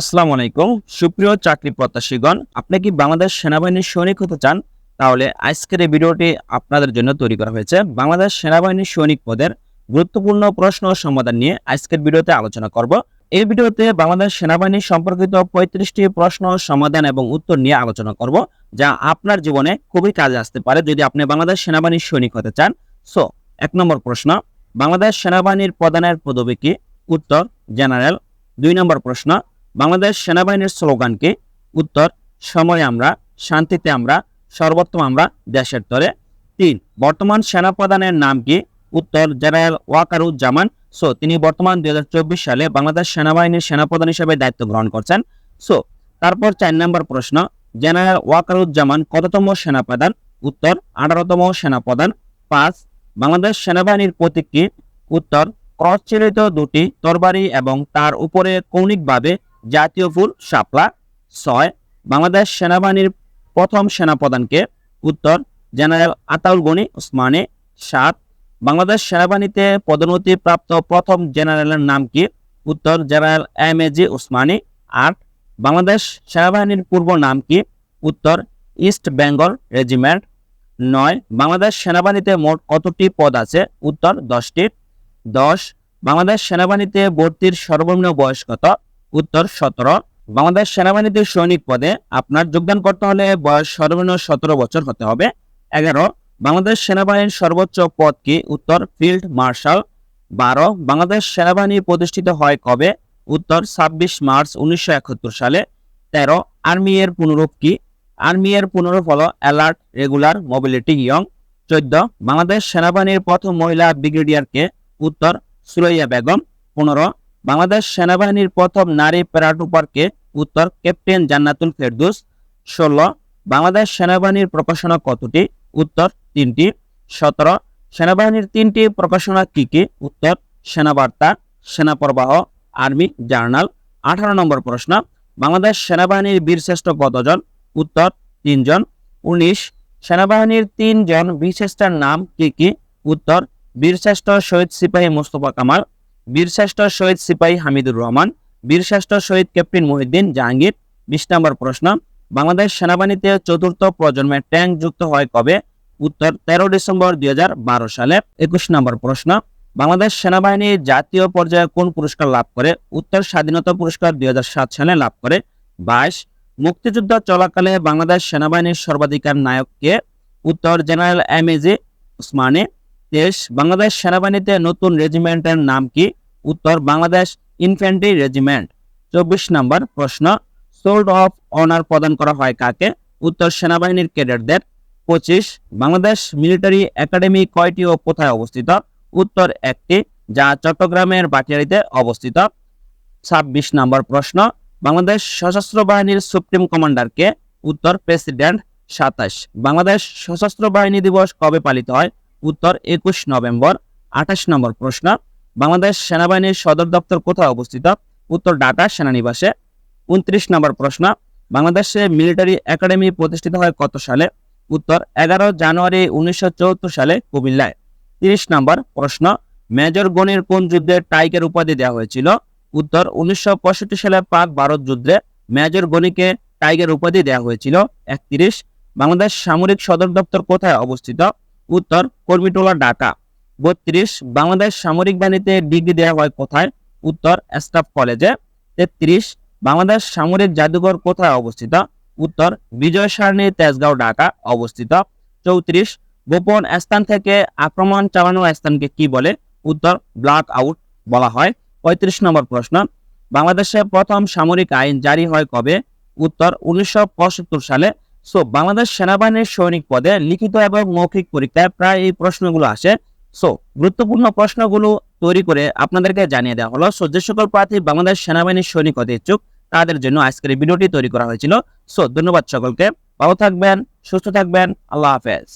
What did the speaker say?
আসসালামু আলাইকুম। সুপ্রিয় চাকরি প্রত্যাশীগণ, আপনি কি বাংলাদেশ সেনাবাহিনীর সৈনিক হতে চান? তাহলে আজকের এই ভিডিওটি আপনাদের জন্য তৈরি করা হয়েছে। বাংলাদেশ সেনাবাহিনীর সৈনিক পদের গুরুত্বপূর্ণ প্রশ্ন ও সমাধান নিয়ে আজকের ভিডিওতে আলোচনা করব। এই ভিডিওতে বাংলাদেশ সেনাবাহিনী সম্পর্কিত পঁয়ত্রিশটি প্রশ্ন, সমাধান এবং উত্তর নিয়ে আলোচনা করব, যা আপনার জীবনে খুবই কাজে আসতে পারে যদি আপনি বাংলাদেশ সেনাবাহিনীর সৈনিক হতে চান। সো, এক নম্বর প্রশ্ন, বাংলাদেশ সেনাবাহিনীর প্রধানের পদবী কি? উত্তর, জেনারেল। দুই নম্বর প্রশ্ন বাংলাদেশ সেনাবাহিনীর স্লোগান কি উত্তর সময় আমরা, শান্তিতে আমরা, সর্বোত্তম আমরা দেশের তরে। তিন, বর্তমান সেনাপ্রধানের নাম কি? উত্তর, জেনারেল ওয়াকারুজ্জামান। সো, তিনি বর্তমান দুই হাজার চব্বিশ সালে বাংলাদেশ সেনাবাহিনীর সেনাপ্রধান হিসেবে দায়িত্ব গ্রহণ করছেন। সো, তারপর চার নম্বর প্রশ্ন, জেনারেল ওয়াকারুজ্জামান কততম সেনাপ্রধান? উত্তর, আঠারোতম সেনাপ্রধান। পাঁচ, বাংলাদেশ সেনাবাহিনীর প্রতীক কি? উত্তর ক্রসচিলিত দুটি তরবারি এবং তার উপরে কৌণিকভাবে জাতীয় ফুল শাপলা। ছয়, বাংলাদেশ সেনাবাহিনীর প্রথম সেনাপ্রধানকে। উত্তর, জেনারেল আতাউল গনি ওসমানী। সাত, বাংলাদেশ সেনাবাহিনীতে পদোন্নতি প্রাপ্ত প্রথম জেনারেলের নাম কি? উত্তর, general M A G Osmani. আট, বাংলাদেশ সেনাবাহিনীর পূর্ব নাম কি? উত্তর, ইস্ট বেঙ্গল রেজিমেন্ট। নয়, বাংলাদেশ সেনাবাহিনীতে মোট কতটি পদ আছে? উত্তর, দশটি। দশ, বাংলাদেশ সেনাবাহিনীতে ভর্তির সর্বনিম্ন বয়স কত? উত্তর সতেরো। বাংলাদেশ সেনাবাহিনীতে সৈনিক পদে আপনার যোগদান করতে হলে বয়স সর্বনিম্ন সতেরো বছর হতে হবে। এগারো, বাংলাদেশ সেনাবাহিনীর সর্বোচ্চ পদ কি? উত্তর, ফিল্ড মার্শাল। বারো, বাংলাদেশ সেনাবাহিনী প্রতিষ্ঠিত হয় কবে? উত্তর, ছাব্বিশ মার্চ উনিশশো একাত্তর সালে। তেরো, আর্মি এর পুনরূপ কি? আর্মি এর পুনরূপ হল অ্যালার্ট, রেগুলার, মোবিলিটি, ইয়ং। চোদ্দ, বাংলাদেশ সেনাবাহিনীর প্রথম মহিলা ব্রিগেডিয়ারকে উত্তর, সুরাইয়া বেগম। পনেরো বাংলাদেশ সেনাবাহিনীর প্রথম নারী প্যারাটুপারকে উত্তর ক্যাপ্টেন জান্নাতুল ফেরদুস। ষোলো, বাংলাদেশ সেনাবাহিনীর প্রকাশনা কতটি? উত্তর তিনটি। সতেরো, সেনাবাহিনীর তিনটি প্রকাশনা কি কি? উত্তর, সেনাবার্তা, সেনাপ্রবাহ, আর্মি, জার্নাল। আঠারো নম্বর প্রশ্ন, বাংলাদেশ সেনাবাহিনীর বীরশ্রেষ্ঠ কতজন? উত্তর তিনজন। উনিশ, সেনাবাহিনীর তিনজন বীরশ্রেষ্ঠের নাম কি কি? উত্তর, বীরশ্রেষ্ঠ শহীদ সিপাহী মোস্তফা কামাল। বীরশ্রেষ্ঠ শহীদ সিপাহী হামিদুর রহমান বীরশ্রেষ্ঠ শহীদ ক্যাপ্টেন মহিউদ্দিন জাহাঙ্গীর। বিশ নম্বর প্রশ্ন, বাংলাদেশ সেনাবাহিনীতে চতুর্থ প্রজন্মের ট্যাঙ্ক যুক্ত হয় কবে? উত্তর, তেরো ডিসেম্বর দুই সালে। একুশ নম্বর প্রশ্ন, বাংলাদেশ সেনাবাহিনী জাতীয় পর্যায়ে কোন পুরস্কার লাভ করে? উত্তর, স্বাধীনতা পুরস্কার দুই হাজার সাত সালে লাভ করে। বাইশ, মুক্তিযুদ্ধ চলাকালে বাংলাদেশ সেনাবাহিনীর সর্বাধিকার নায়ককে উত্তর, general M A G Osmani তেইশ বাংলাদেশ সেনাবাহিনীতে নতুন রেজিমেন্টের নাম কি? উত্তর, বাংলাদেশ ইনফ্যান্ট্রি রেজিমেন্ট। চব্বিশ নম্বর প্রশ্ন, সোল্ড অফ অনার প্রদান করা হয় কাকে? উত্তর, সেনাবাহিনীর ক্যাডেটদের। পঁচিশ, বাংলাদেশ মিলিটারি একাডেমি কয়টি ও কোথায় অবস্থিত? উত্তর একটি, যা চট্টগ্রামের বাটিয়ারিতে অবস্থিত। ছাব্বিশ নম্বর প্রশ্ন, বাংলাদেশ সশস্ত্র বাহিনীর সুপ্রিম কমান্ডারকে উত্তর, প্রেসিডেন্ট সাতাশ, বাংলাদেশ সশস্ত্র বাহিনী দিবস কবে পালিত হয়? উত্তর একুশ নভেম্বর, আঠাশ নম্বর প্রশ্ন। বাংলাদেশ সেনাবাহিনীর সদর দপ্তর কোথায় অবস্থিত? উত্তর ঢাকা সেনানিবাসে। উনত্রিশ নম্বর প্রশ্ন, বাংলাদেশে মিলিটারি একাডেমি প্রতিষ্ঠিত হয় কত সালে? উত্তর, এগারো জানুয়ারি উনিশশো সালে কুমিল্লায়। তিরিশ নম্বর প্রশ্ন, মেজর গণির কোন যুদ্ধে টাইগার উপাধি দেওয়া হয়েছিল? উত্তর, উনিশশো পঁয়ষট্টি সালে পাক ভারত যুদ্ধে মেজর গণিকে টাইগার উপাধি দেওয়া হয়েছিল। একত্রিশ, বাংলাদেশ সামরিক সদর দপ্তর কোথায় অবস্থিত? উত্তর কর্মীটোলা, ঢাকা। বত্রিশ, বাংলাদেশ সামরিক বাহিনীতে ডিগ্রি দেওয়া হয় কোথায়? উত্তর স্টাফ কলেজে। তেত্রিশ, বাংলাদেশ সামরিক জাদুঘর কোথায় অবস্থিত? উত্তর বিজয় সারণী তেজগাঁও, ঢাকা অবস্থিত। চৌত্রিশ, গোপন স্থান থেকে আক্রমণ চালানো স্থানকে কি বলে? উত্তর ব্ল্যাক আউট বলা হয়। পঁয়ত্রিশ নম্বর প্রশ্ন, বাংলাদেশে প্রথম সামরিক আইন জারি হয় কবে? উত্তর উনিশশো সালে সো বাংলাদেশ সেনাবাহিনীর সৈনিক পদে লিখিত এবং মৌখিক পরীক্ষায় প্রায় এই প্রশ্নগুলো আসে। সো গুরুত্বপূর্ণ প্রশ্নগুলো তৈরি করে আপনাদেরকে জানিয়ে দেওয়া হলো। সো যে সকল প্রার্থী বাংলাদেশ সেনাবাহিনীর সৈনিক হতে ইচ্ছুক, তাদের জন্য আজকের ভিডিওটি তৈরি করা হয়েছিল। সো ধন্যবাদ সকলকে। ভালো থাকবেন, সুস্থ থাকবেন। আল্লাহ হাফেজ।